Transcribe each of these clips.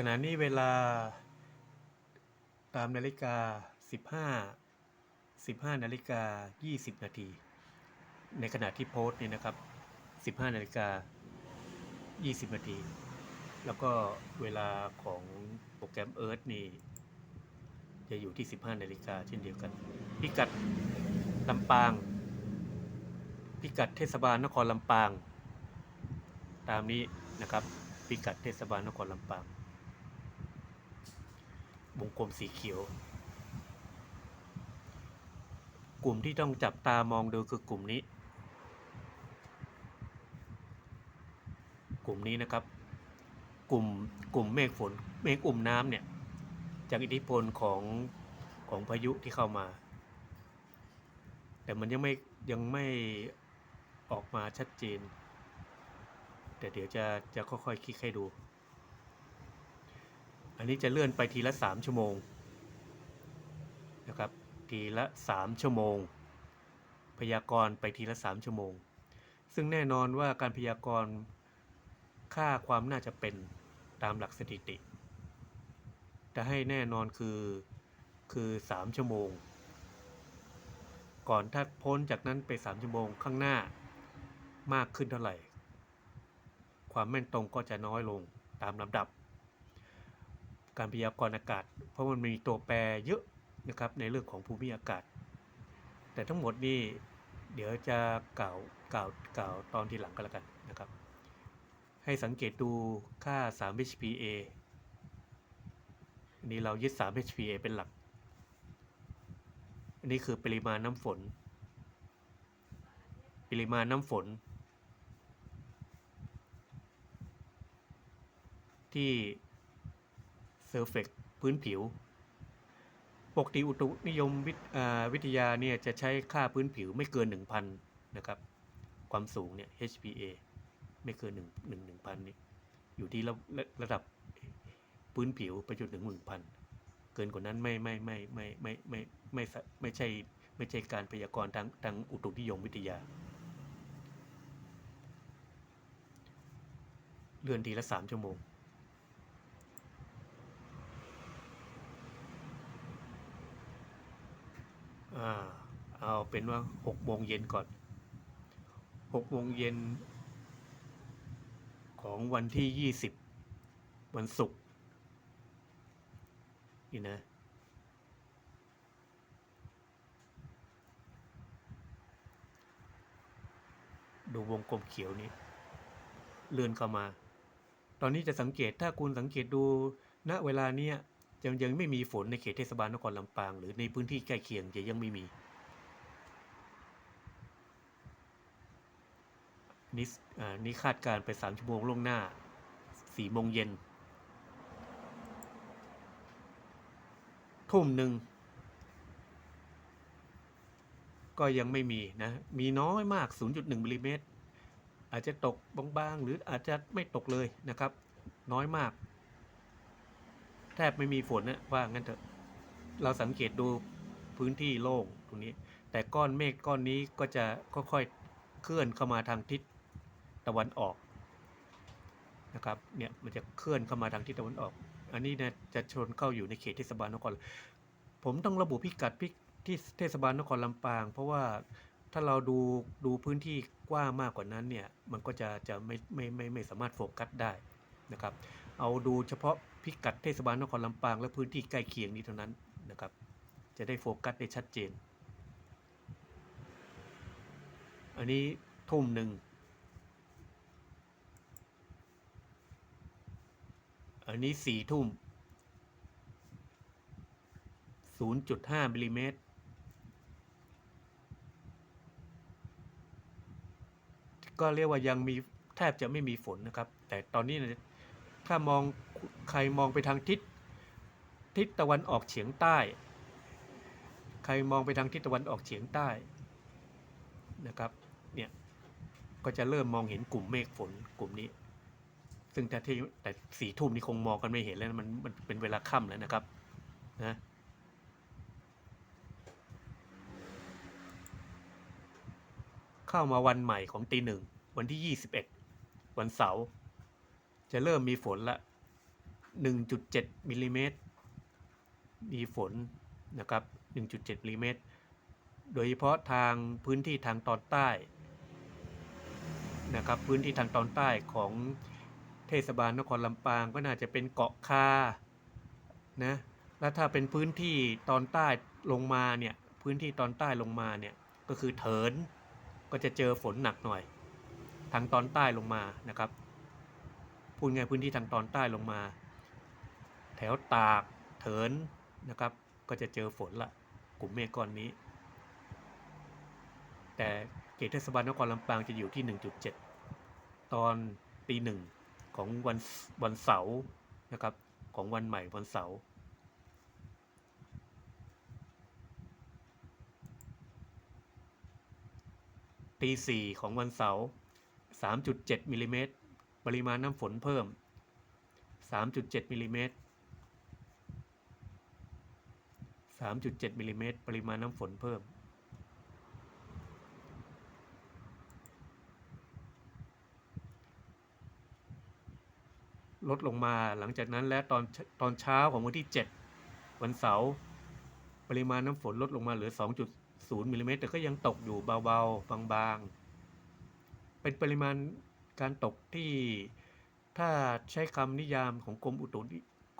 ขณะนี้เวลาตามนาฬิกา 15 15นาฬิกา 20 นาที ในขณะที่โพสต์นี่นะครับ 15นาฬิกา 20 นาที แล้วก็เวลาของโปรแกรม Earth นี่ จะอยู่ที่ 15นาฬิกาเช่นเดียวกัน พิกัดลำปาง พิกัดเทศบาลนครลำปาง ตามนี้นะครับ พิกัดเทศบาลนครลำปาง วงกลมสีเขียว กลุ่มที่ต้องจับตามองดูคือกลุ่มนี้ กลุ่มนี้นะครับ กลุ่มกลุ่มเมฆฝนเมฆอุ่มน้ำเนี่ยจากอิทธิพลของของพายุที่เข้ามา แต่มันยังไม่ยังไม่ออกมาชัดเจน แต่เดี๋ยวจะจะค่อยๆคลิกให้ดู อันนี้จะเลื่อนไปทีละ 3 ชั่วโมงนะครับทีละ 3 ชั่วโมง พยากรณ์ไปทีละ 3 ชั่วโมง ซึ่งแน่นอนว่าการพยากรณ์ค่าความน่าจะเป็นตามหลักสถิติ จะให้แน่นอนคือคือ 3 ชั่วโมง ก่อนถ้าพ้นจากนั้นไป 3 ชั่วโมงข้างหน้ามากขึ้นเท่าไหร่ ความแม่นตรงก็จะน้อยลงตามลำดับ การพยากรณ์อากาศ เพราะมันมีตัวแปรเยอะนะครับในเรื่องของภูมิอากาศ แต่ทั้งหมดนี่เดี๋ยวจะกล่าวกล่าวกล่าวตอนทีหลังก็แล้วกันนะครับ ให้สังเกตดูค่า 3 HPA อันนี้เรายึด 3 HPA เป็นหลัก อันนี้คือปริมาณน้ำฝน ปริมาณน้ำฝน ที่ เซอร์เฟกพื้นผิว ปกติอุตุนิยมวิทอ่าวิทยาเนี่ยจะใช้ค่าพื้นผิวไม่เกิน 1,000 นะครับ ความสูงเนี่ย HPA ไม่เกิน1 1 1,000นี่อยู่ที่ระระระดับพื้นผิวไปจนถึง 1,000 เกินกว่านั้นไม่ไม่ไม่ไม่ไม่ไม่ไม่ไม่ไม่ใช่ไม่ใช่การพยากรณ์ทางทางอุตุนิยมวิทยาเลื่อนทีละ 3 ชั่วโมง อ่า เป็นว่าหกโมงเย็นก่อนหกโมงเย็นของวันที่ยี่สิบวันศุกร์นี่นะดูวงกลมเขียวนี้ เลื่อนเข้ามา ตอนนี้จะสังเกตถ้าคุณสังเกตดู ณ เวลาเนี้ยยังยังไม่มีฝนในเขตเทศบาลนครลำปาง หรือในพื้นที่ใกล้เคียงจะยังไม่มี นี่นี่คาดการไปสามชั่วโมงล่วงหน้าสี่โมงเย็น ทุ่มหนึ่ง ก็ยังไม่มีนะ มีน้อยมาก 0.1มิลลิเมตร อาจจะตกบางๆ หรืออาจจะไม่ตกเลยนะครับ น้อยมาก แทบไม่มีฝนนะว่างั้นเถอะ เราสังเกตดูพื้นที่โล่งตรงนี้ แต่ก้อนเมฆก้อนนี้ก็จะค่อยๆเคลื่อนเข้ามาทางทิศ ตะวันออกนะครับเนี่ยมันจะเคลื่อนเข้ามาทางทิศตะวันออก อันนี้นะจะชนเข้าอยู่ในเขตเทศบาลนคร ผมต้องระบุพิกัดพิที่เทศบาลนครลำปาง เพราะว่าถ้าเราดูดูพื้นที่กว้างมากกว่านั้นเนี่ยมันก็จะจะไม่ไม่ไม่ไม่สามารถโฟกัสได้นะครับ เอาดูเฉพาะพิกัดเทศบาลนครลำปางและพื้นที่ใกล้เคียงนี้เท่านั้นนะครับ จะได้โฟกัสได้ชัดเจน อันนี้ทุ่มหนึ่ง อันนี้สี่ทุ่ม0.5มิลลิเมตรก็เรียกว่ายังมีแทบจะไม่มีฝนนะครับ แต่ตอนนี้ถ้ามองใครมองไปทางทิศทิศตะวันออกเฉียงใต้ ใครมองไปทางทิศตะวันออกเฉียงใต้นะครับ เนี่ย ก็จะเริ่มมองเห็นกลุ่มเมฆฝนกลุ่มนี้ ซึ่งแต่ที่แต่สี่ทุ่มนี่คงมองกันไม่เห็นแล้วนะมันมันเป็นเวลาค่ำแล้วนะครับนะเข้ามาวันใหม่ของตีหนึ่งวันที่ 21 วันเสาร์จะเริ่มมีฝนละ 1.7มิลลิเมตรมีฝนนะครับ 1.7มิลลิเมตรโดยเฉพาะทางพื้นที่ทางตอนใต้นะครับพื้นที่ทางตอนใต้ของ เทศบาลนครลำปางก็น่าจะเป็นเกาะคานะแล้วถ้าเป็นพื้นที่ตอนใต้ลงมาเนี่ยพื้นที่ตอนใต้ลงมาเนี่ยก็คือเถินก็จะเจอฝนหนักหน่อย ทางตอนใต้ลงมานะครับพูดง่ายพื้นที่ทางตอนใต้ลงมา แถวตากเถินนะครับ ก็จะเจอฝนละกลุ่มเมฆก้อนนี้ แต่เขตเทศบาลนครลำปางจะอยู่ที่ 1.7 ตอนตีหนึ่ง ของวันวันเสาร์นะครับ ของวันใหม่วันเสาร์ตีสี่ของวันเสาร์3.7มิลลิเมตรปริมาณน้ำฝนเพิ่ม 3.7มิลลิเมตร3.7มิลลิเมตรปริมาณน้ำฝนเพิ่ม ลดลงมาหลังจากนั้นและตอนตอนเช้าของวันที่ 7 วันเสาร์ปริมาณน้ำฝนลดลงมาเหลือ 2.0มิลลิเมตรแต่ก็ยังตกอยู่เบาๆ บางๆ เป็นปริมาณการตกที่ถ้าใช้คำนิยามของกรมอุตุ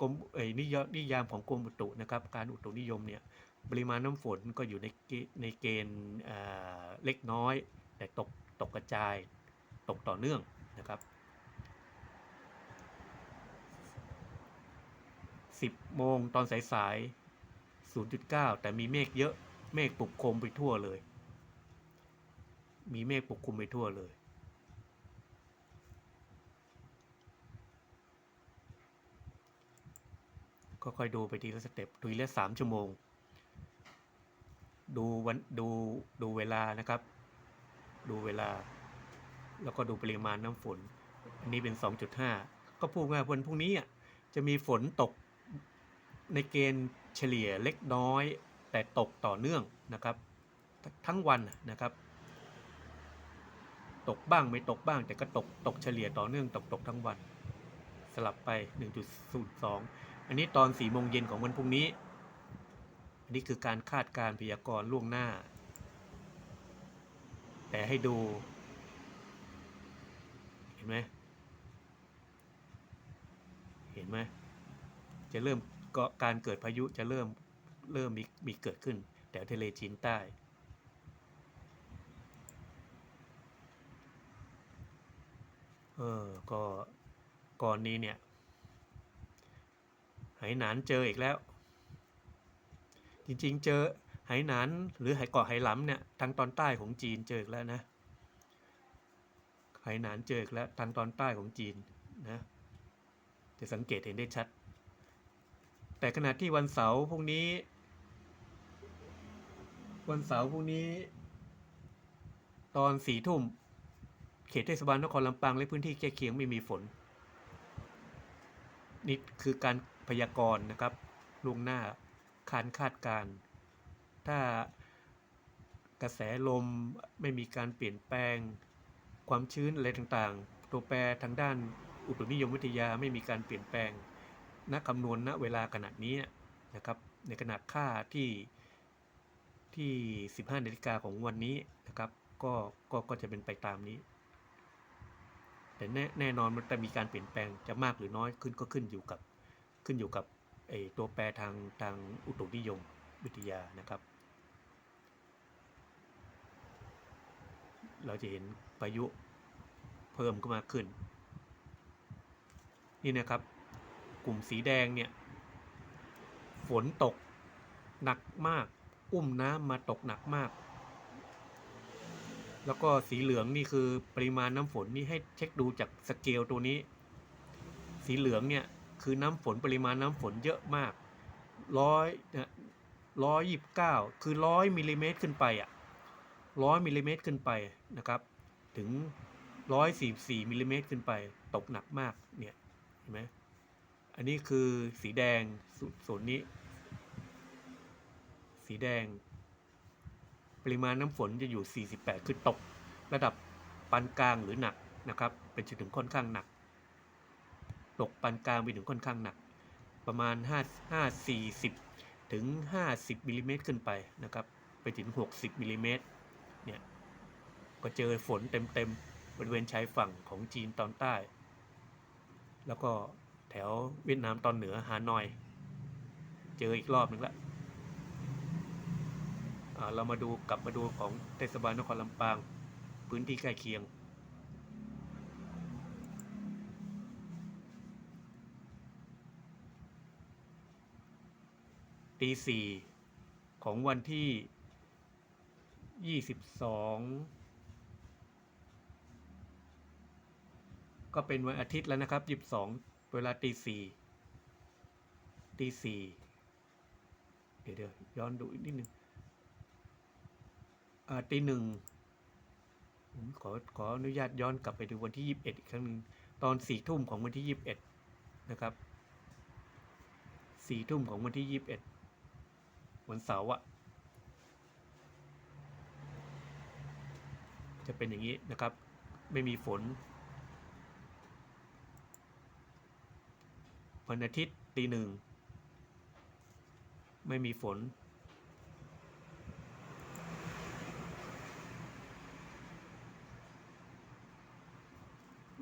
กรมเอ่ยนิยนิยามของกรมอุตุนะครับ การอุตุนิยมเนี่ยปริมาณน้ำฝนก็อยู่ในในเกณฑ์เอ่อเล็กน้อย แต่ตกตกกระจายตกต่อเนื่องนะครับ 10 โมงตอนสายๆ 0.9 แต่มีเมฆเยอะ เมฆปกคลุมไปทั่วเลย มีเมฆปกคลุมไปทั่วเลย ก็ค่อยดูไปทีละสเต็ปดูละสามชั่วโมง ดูวันดูดูเวลานะครับ ดูเวลา แล้วก็ดูปริมาณน้ำฝน อันนี้เป็น 2.5 ก็พูดง่ายวันพรุ่งนี้อะจะมีฝนตก ในเกณฑ์เฉลี่ยเล็กน้อย แต่ตกต่อเนื่องนะครับ ทั้งวันนะครับ ตกบ้างไม่ตกบ้าง แต่ก็ตกตกเฉลี่ยต่อเนื่องตกตกทั้งวัน สลับไป 1.02 อันนี้ตอน4โมงเย็นของวันพรุ่งนี้ อันนี้คือการคาดการพยากรณ์ล่วงหน้า แต่ให้ดู เห็นไหมเห็นไหมจะเริ่ม ก็การเกิดพายุจะเริ่มเริ่มมีมีเกิดขึ้นแถวทะเลจีนใต้ เออ ก็ก่อนนี้เนี่ยไหหนานเจออีกแล้ว จริงๆ เจอไหหนานหรือไหเกาะไหหลำเนี่ยทางตอนใต้ของจีนเจออีกแล้วนะไหหนานเจออีกแล้วทางตอนใต้ของจีนนะจะสังเกตเห็นได้ชัด แต่ขณะที่วันเสาร์พรุ่งนี้ วันเสาร์พรุ่งนี้ ตอนสี่ทุ่ม เขตเทศบาลนครลำปางและพื้นที่ใกล้เคียงไม่มีฝน นี่คือการพยากรณ์นะครับล่วงหน้าคารคาดการณ์ถ้ากระแสลมไม่มีการเปลี่ยนแปลง ความชื้นอะไรต่างๆ ตัวแปรทางด้านอุตุนิยมวิทยาไม่มีการเปลี่ยนแปลง ณคำนวณณเวลาขณะนี้นะครับในขนาดค่าที่ที่ 15นาฬิกาของวันนี้นะครับก็ก็ก็จะเป็นไปตามนี้ แต่แน่แน่นอนมันจะมีการเปลี่ยนแปลงจะมากหรือน้อยขึ้นก็ขึ้นอยู่กับขึ้นอยู่กับไอตัวแปรทางทางอุตุนิยมวิทยานะครับ เราจะเห็นพายุเพิ่มขึ้นมาขึ้น นี่นะครับ กลุ่มสีแดงเนี่ย ฝนตกหนักมาก อุ้มน้ำมาตกหนักมาก แล้วก็สีเหลืองนี่คือปริมาณน้ำฝนนี่ให้เช็คดูจากสเกลตัวนี้ สีเหลืองเนี่ยคือน้ำฝนปริมาณน้ำฝนเยอะมากร้อยร้อยยี่สิบเก้าคือร้อยมิลลิเมตรขึ้นไปอะร้อยมิลลิเมตรขึ้นไปนะครับ ถึงร้อยสี่สี่มิลลิเมตรขึ้นไป ตกหนักมากเนี่ยเห็นไหม อันนี้คือสีแดงสส่วนนี้ สีแดง ปริมาณน้ำฝนจะอยู่ 48 คือตก ระดับปานกลางหรือหนักนะครับ เป็นจนถึงค่อนข้างหนัก ตกปานกลางไปถึงค่อนข้างหนัก ประมาณ 5 5 40 ถึง 50มิลลิเมตรขึ้นไปนะครับ ไปถึง 60มิลลิเมตรเนี่ยก็เจอฝนเต็มๆบริเวณชายฝั่งของจีนตอนใต้ แล้วก็ แถวเวียดนามตอนเหนือฮานอย เจออีกรอบหนึ่งละเรามาดูกลับมาดูของเทศบาลนครลำปาง พื้นที่ใกล้เคียง ตีสี่ของวันที่ยี่สิบสองก็เป็นวันอาทิตย์แล้วนะครับยี่สิบสอง เวลาตีสี่ตีสี่เดี๋ยวเดี๋ยวย้อนดูอีกนิดนึงอ่าตีหนึ่งผมขอขออนุญาตย้อนกลับไปดูวันที่ยี่สิบเอ็ดอีกครั้งหนึ่งตอนสี่ทุ่มของวันที่ยี่สิบเอ็ดนะครับสี่ทุ่มของวันที่ยี่สิบเอ็ดวันเสาร์อะจะเป็นอย่างนี้นะครับ ไม่มีฝน วันอาทิตย์ตีหนึ่ง ไม่มีฝน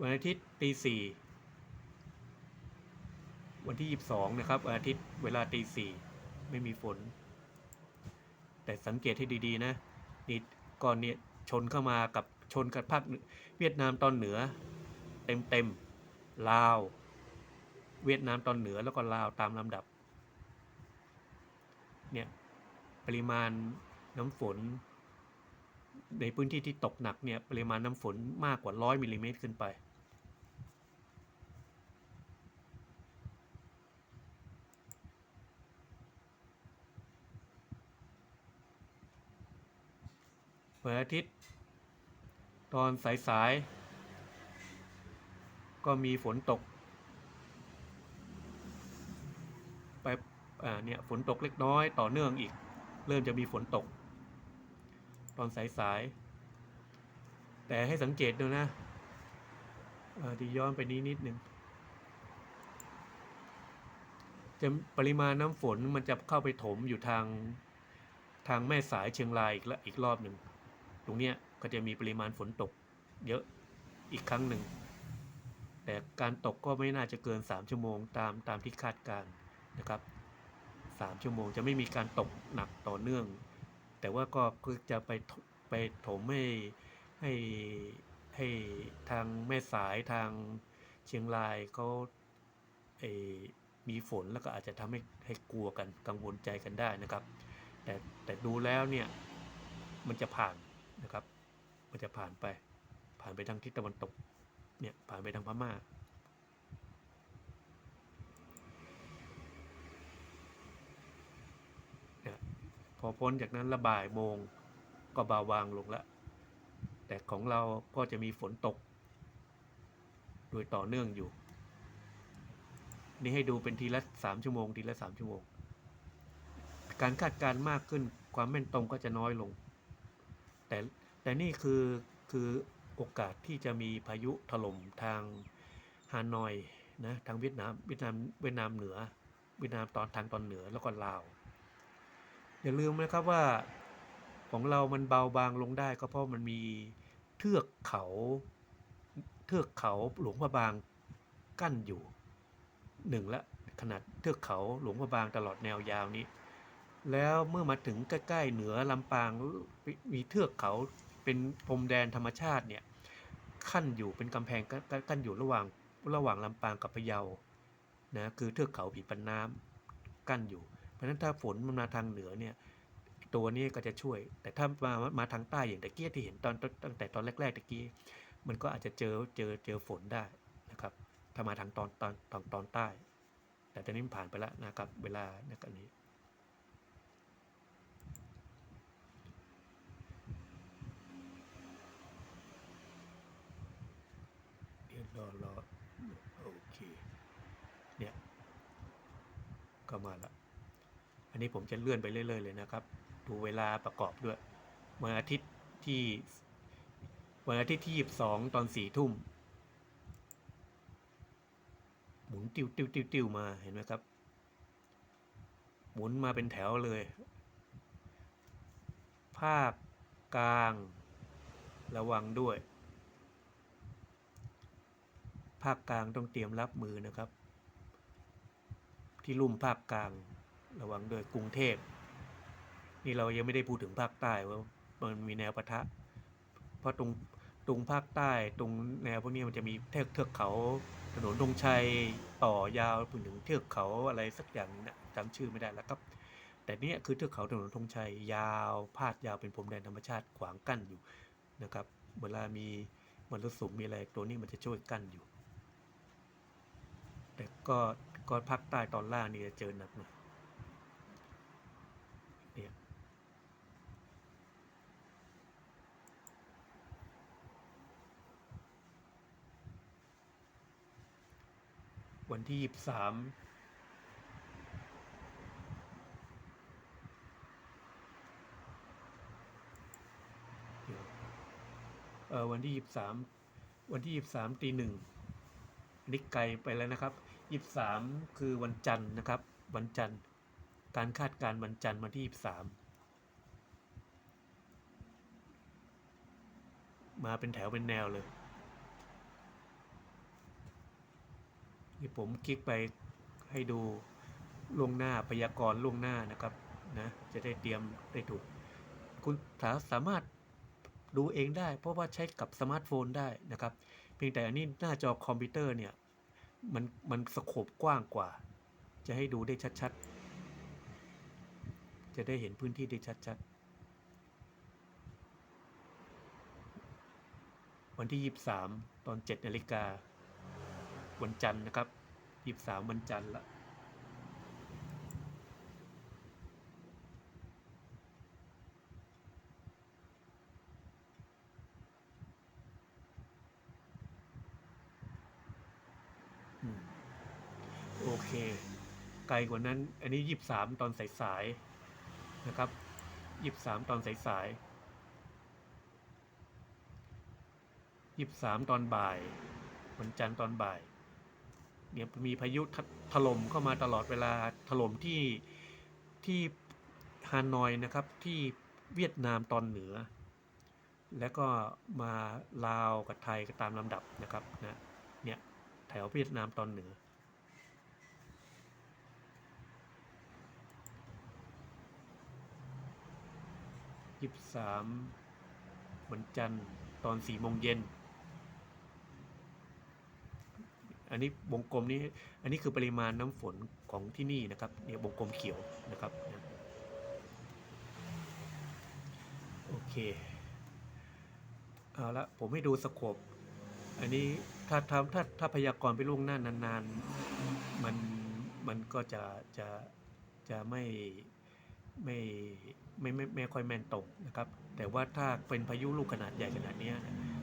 วันอาทิตย์ตีสี่วันที่ยี่สิบสองนะครับวันอาทิตย์เวลาตีสี่ไม่มีฝน แต่สังเกตให้ดีๆนะนี่ก่อนเนี่ยชนเข้ามากับชนกับภาคเวียดนามตอนเหนือ เต็มๆลาว เวียดนามตอนเหนือแล้วก็ลาวตามลำดับ เนี่ยปริมาณน้ำฝน ในพื้นที่ที่ตกหนักเนี่ยปริมาณน้ำฝนมากกว่าร้อยมิลลิเมตรขึ้นไป วันอาทิตย์ ตอนสายๆก็มีฝนตก ไปอ่า เนี่ยฝนตกเล็กน้อยต่อเนื่องอีก เริ่มจะมีฝนตก ตอนสายๆ แต่ให้สังเกตดูนะอ่าที่ย้อนไปนี้นิดหนึ่งจะปริมาณน้ำฝนมันจะเข้าไปถมอยู่ทางทางแม่สายเชียงรายอีกละอีกรอบหนึ่ง ตรงเนี้ยก็จะมีปริมาณฝนตก เยอะอีกครั้งหนึ่ง แต่การตกก็ไม่น่าจะเกิน 3 ชั่วโมงตามตามที่คาดการนะครับ 3 ชั่วโมง จะไม่มีการตกหนักต่อเนื่อง แต่ว่าก็คือจะไปไปถมให้ให้ให้ทางแม่สายทางเชียงรายเขาเออมีฝนแล้วก็อาจจะทำให้ให้กลัวกันกังวลใจกันได้นะครับ แต่แต่ดูแล้วเนี่ยมันจะผ่านนะครับ มันจะผ่านไป ผ่านไปทางทิศตะวันตกเนี่ยผ่านไปทางพม่า เนี่ยพ อพ้นจากนั้นระบ่ายโมงก็เบาบางลงแล้วแต่ของเราก็จะมีฝนตก โดยต่อเนื่องอยู่ นี่ให้ดูเป็นทีละสามชั่วโมง ทีละสามชั่วโมง การคาดการณ์มากขึ้นความแม่นตรงก็จะน้อยลง แต่แต่นี่คือคือโอกาสที่จะมีพายุถล่มทางฮานอยนะทางเวียดนามเวียดนามเวียดนามเหนือ เวียดนามตอนทางตอนเหนือแล้วก็ลาว อย่าลืมนะครับว่าของเรามันเบาบางลงได้ก็เพราะมันมีเทือกเขา เทือกเขาหลวงพระบางกั้นอยู่หนึ่งละขนาดเทือกเขาหลวงพระบางตลอดแนวยาวนี้ แล้วเมื่อมาถึงใกล้ๆเหนือลำปางมีเทือกเขาเป็นพรมแดนธรรมชาติเนี่ยขั้นอยู่เป็นกำแพงกั้นอยู่ระหว่างระหว่างลำปางกับพะเยานะคือเทือกเขาผีปันน้ำกั้นอยู่ เพราะฉะนั้นถ้าฝนมันมาทางเหนือเนี่ยตัวนี้ก็จะช่วย แต่ถ้ามามาทางใต้อย่างตะเกียที่เห็นตอนตั้งแต่ตอนแรกๆตะกี้มันก็อาจจะเจอเจอเจอฝนได้นะครับถ้ามาทางตอนตอนตอนตอนใต้ แต่ตอนนี้ผ่านไปแล้วนะครับเวลาในกันนี้เดี๋ยรอรอโอเคเนี่ยก็มาละ อันนี้ผมจะเลื่อนไปเรื่อยๆเลยนะครับ ดูเวลาประกอบด้วยวันอาทิตย์ที่วันอาทิตย์ที่ยีบสองตอนสี่ทุ่ม หมุนติ้วติวติวติวมาเห็นไหมครับ หมุนมาเป็นแถวเลย ภาคกลาง ระวังด้วย ภาคกลางต้องเตรียมรับมือนะครับ ที่ลุ่มภาคกลาง ระวังด้วยกรุงเทพนี่เรายังไม่ได้พูดถึงภาคใต้ว่ามันมีแนวปะทะ เพราะตรงตรงภาคใต้ตรงแนวพวกนี้มันจะมีเทือกเทือกเขาถนนธงชัยต่อยาวไปถึงเทือกเขาอะไรสักอย่างนะจำชื่อไม่ได้แล้วครับ แต่เนี่ยคือเทือกเขาถนนธงชัยยาวพาดยาวเป็นพรมแดนธรรมชาติขวางกั้นอยู่นะครับเวลามีมรสุมมีอะไรตัวนี้มันจะช่วยกั้นอยู่ แต่ก็ก็ภาคใต้ตอนล่างนี่จะเจอหนักหน่อยเนี่ย วันที่ยี่สามเออวันที่ยี่สามวันที่ยี่สามตีหนึ่งอันนี้ไกลไปแล้วนะครับยี่สามคือวันจันทร์นะครับ วันจันทร์ การคาดการณ์วันจันทร์วันที่ยี่สามมาเป็นแถวเป็นแนวเลย นี่ผมคลิกไปให้ดูล่วงหน้าพยากรณ์ล่วงหน้านะครับนะจะได้เตรียมได้ถูก คุณสาสามารถดูเองได้ เพราะว่าใช้กับสมาร์ทโฟนได้นะครับ เพียงแต่อันนี้หน้าจอคอมพิวเตอร์เนี่ยมันมันสโคปกว้างกว่า จะให้ดูได้ชัดๆ จะได้เห็นพื้นที่ได้ชัดๆ วันที่ 23 ตอน 7 นาฬิกา วันจันทร์นะครับยีสามวันจันทร์ละโอเค ไกลกว่านั้น อันนี้ยี่สามตอนสายๆนะครับยี่สามตอนสายๆยี่สามตอนบ่ายวันจันทร์ตอนบ่าย เนี่ยมีพายุถล่มเข้ามาตลอดเวลาถล่มที่ที่ฮานอยนะครับที่เวียดนามตอนเหนือ แล้วก็มาลาวกับไทยก็ตามลำดับนะครับนะเนี่ยแถวเวียดนามตอนเหนือยี่สิบสามวันจันทร์ตอนสี่โมงเย็น อันนี้วงกลมนี้อันนี้คือปริมาณน้ำฝนของที่นี่นะครับเนี่ยวงกลมเขียวนะครับนะโอเคเอาละผมให้ดูสโคปอันนี้ถ้าทำถ้าถ้าพยากรณ์ไปล่วงหน้านานๆมันมันก็จะจะจะไม่ไม่ไม่ไม่ไม่ค่อยแม่นตรงนะครับ แต่ว่าถ้าเป็นพายุลูกขนาดใหญ่ขนาดนี้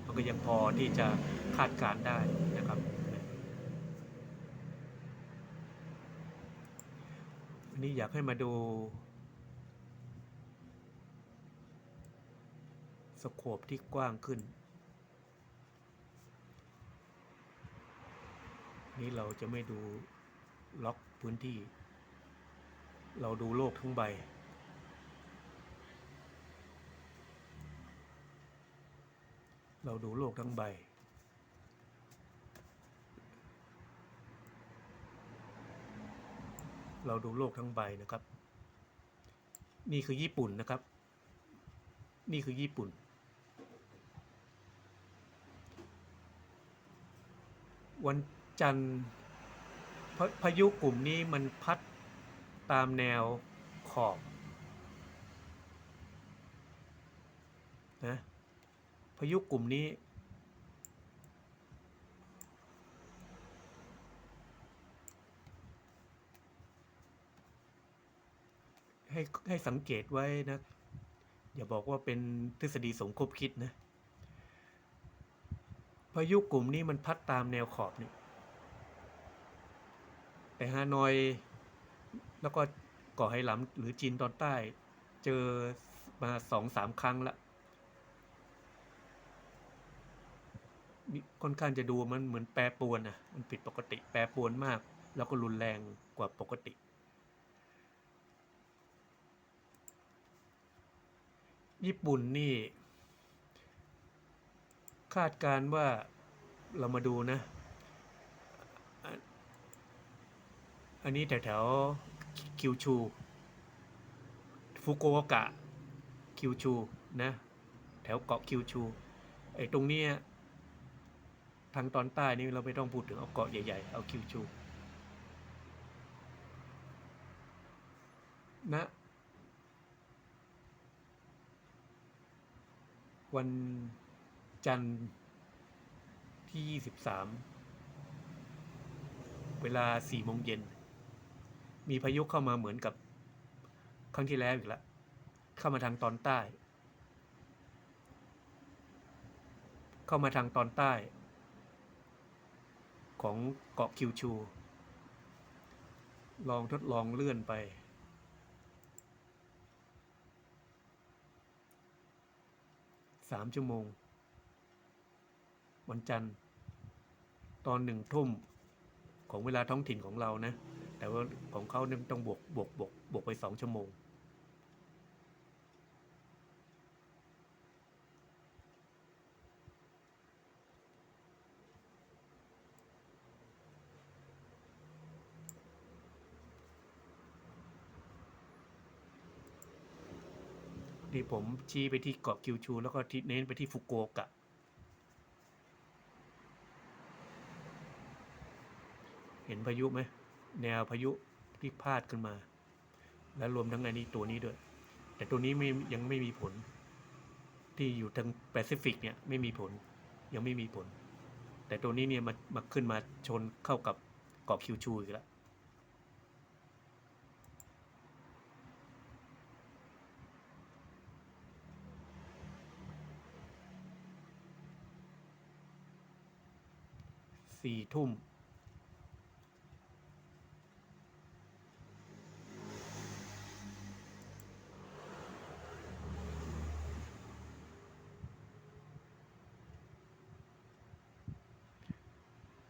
มันก็ยังพอที่จะคาดการณ์ได้นะครับ วั นี้อยากให้มาดูสโคปที่กว้างขึ้น นี่เราจะไม่ดูล็อกพื้นที่ เราดูโลกทั้งใบ เราดูโลกทั้งใบ เราดูโลกทั้งใบนะครับ นี่คือญี่ปุ่นนะครับ นี่คือญี่ปุ่น วันจันทร์พายุกลุ่มนี้มันพัดตามแนวขอบนะพายุกลุ่มนี้ ให้ให้สังเกตไว้นะ อย่าบอกว่าเป็นทฤษฎีสมคบคิดนะพายุกลุ่มนี้มันพัดตามแนวขอบนี่แต่ฮานอยแล้วก็เกาะไหหลำหรือจีนตอนใต้ เจอมาสองสามครั้งละค่อนข้างจะดูมันเหมือนแปรปรวนอะมันผิดปกติแปรปรวนมาก แล้วก็รุนแรงกว่าปกติ ญี่ปุ่นนี่ คาดการณ์ว่าเรามาดูนะ อันนี้แถวแถวคิวชูฟุกุโอกะคิวชูนะ แถวเกาะคิวชูไอ้ตรงนี้ทางตอนใต้นี่เราไม่ต้องพูดถึงเอาเกาะใหญ่ๆ เอาคิวชูนะ วันจันทร์ที่ 23 เวลา4โมงเย็น มีพายุเข้ามาเหมือนกับครั้งที่แล้วอีกแล้วเข้ามาทางตอนใต้ เข้ามาทางตอนใต้ ของเกาะคิวชู ลองทดลองเลื่อนไป สามชั่วโมง วันจันทร์ ตอนหนึ่งทุ่มของเวลาท้องถิ่นของเรานะ แต่ว่าของเขาต้องบวกบวกบวกบวกไปสองชั่วโมง นี่ ผมชี้ไปที่เกาะคิวชู แล้วก็เน้นไปที่ฟุกุโอกะ เห็นพายุไหม แนวพายุที่พาดขึ้นมา แล้วรวมทั้งอันนี้ตัวนี้ด้วย แต่ตัวนี้ไม่ยังไม่มีผล ที่อยู่ทางแปซิฟิกเนี่ยไม่มีผล ยังไม่มีผล แต่ตัวนี้เนี่ยมามาขึ้นมาชนเข้ากับเกาะคิวชูอีกแล้ว สี่ทุ่ม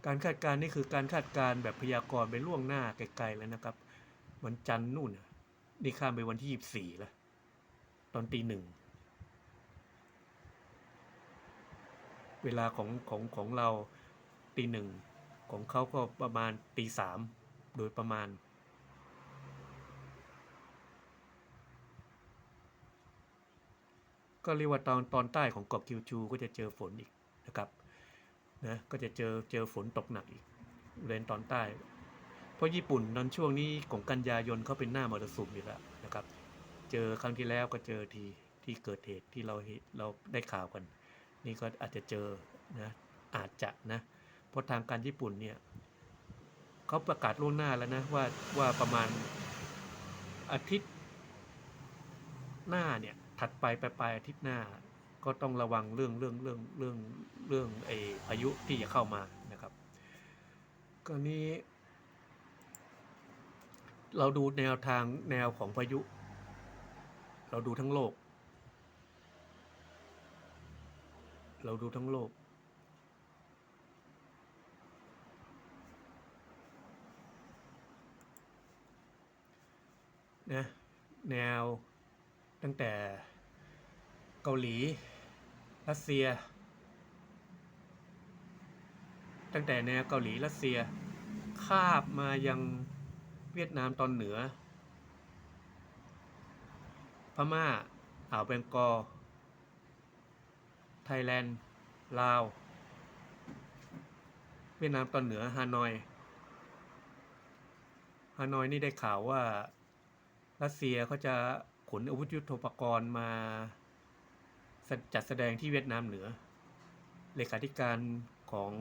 การคาดการณ์นี่คือการคาดการณ์แบบพยากรณ์ไปล่วงหน้าไกลๆแล้วนะครับ วันจันทร์นู่นนี่ข้ามไปวันที่ยี่สี่แล้ว ตอนตีหนึ่งเวลาของของของเรา ตีหนึ่งของเขาก็ประมาณตีสามโดยประมาณ ก็เรียกว่าตอนตอนใต้ของเกาะคิวชูก็จะเจอฝนอีกนะครับนะก็จะเจอเจอฝนตกหนักอีกบริเวณตอนใต้ เพราะญี่ปุ่นตอนช่วงนี้ของกันยายนเขาเป็นหน้ามรสุมอยู่แล้วนะครับ เจอครั้งที่แล้วก็เจอทีที่เกิดเหตุที่เราเห็นเราได้ข่าวกัน นี่ก็อาจจะเจอนะอาจจะนะ เพราะทางการญี่ปุ่นเนี่ยเขาประกาศล่วงหน้าแล้วนะว่าว่าประมาณอาทิตย์หน้าเนี่ยถัดไปปลายปลายอาทิตย์หน้า ก็ต้องระวังเรื่องเรื่องเรื่องเรื่องเรื่องไอ้พายุที่จะเข้ามานะครับก็นี้เราดูแนวทางแนวของพายุ เราดูทั้งโลก เราดูทั้งโลก นะแนวตั้งแต่เกาหลี รัสเซีย ตั้งแต่แนวเกาหลีรัสเซีย คาบมายังเวียดนามตอนเหนือ พม่า อ่าวเบงกอลไทยแลนด์ ลาว เวียดนามตอนเหนือฮานอย ฮานอยนี่ได้ข่าวว่า รัสเซียเขาจะขนอาวุธยุทโธปกรณ์มาจัดแสดงที่เวียดนามเหนือ เลขาธิการของ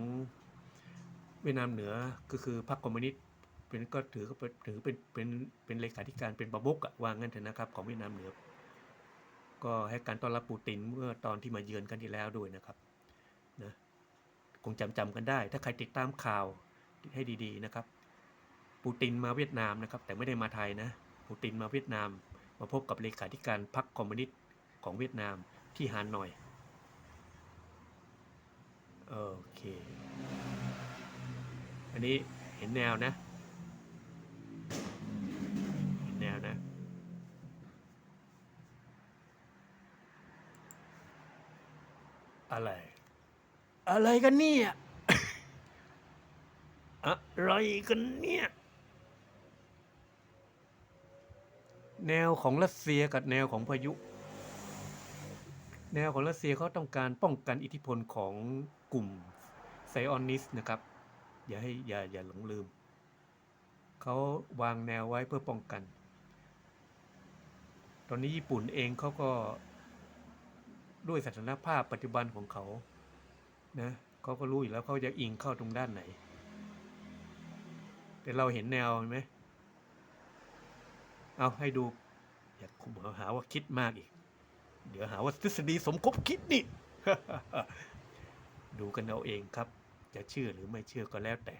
เวียดนามเหนือก็คือพรรคคอมมิวนิสต์เป็นก็ถือก็เป็นถือเป็นเป็นเป็นเลขาธิการเป็นประมุขอะว่างั้นเถอะนะครับของเวียดนามเหนือ ก็ให้การต้อนรับปูตินเมื่อตอนที่มาเยือนกันที่แล้วด้วยนะครับนะคงจำจำกันได้ ถ้าใครติดตามข่าวให้ดีๆนะครับ ปูตินมาเวียดนามนะครับ แต่ไม่ได้มาไทยนะ ปูตินมาเวียดนาม มาพบกับเลขาธิการพรรคคอมมิวนิสต์ของเวียดนามที่ฮานอยโอเค อันนี้เห็นแนวนะ เห็นแนวนะอะไร อะไรกันเนี่ย อะไรกันเนี่ย แนวของรัสเซียกับแนวของพายุ แนวของรัสเซียเขาต้องการป้องกันอิทธิพลของกลุ่มไซออนิสนะครับ อย่าให้อย่าอย่าหลงลืม เขาวางแนวไว้เพื่อป้องกัน ตอนนี้ญี่ปุ่นเองเขาก็ด้วยสถานภาพปัจจุบันของเขานะเขาก็รู้อยู่แล้วเขาจะอิงเข้าตรงด้านไหน แต่เราเห็นแนวเห็นไหม เอาให้ดู อย่าคุมหาว่าคิดมากอีก เดี๋ยวหาว่าทฤษฎีสมคบคิดนี่ ดูกันเอาเองครับ จะเชื่อหรือไม่เชื่อก็แล้วแต่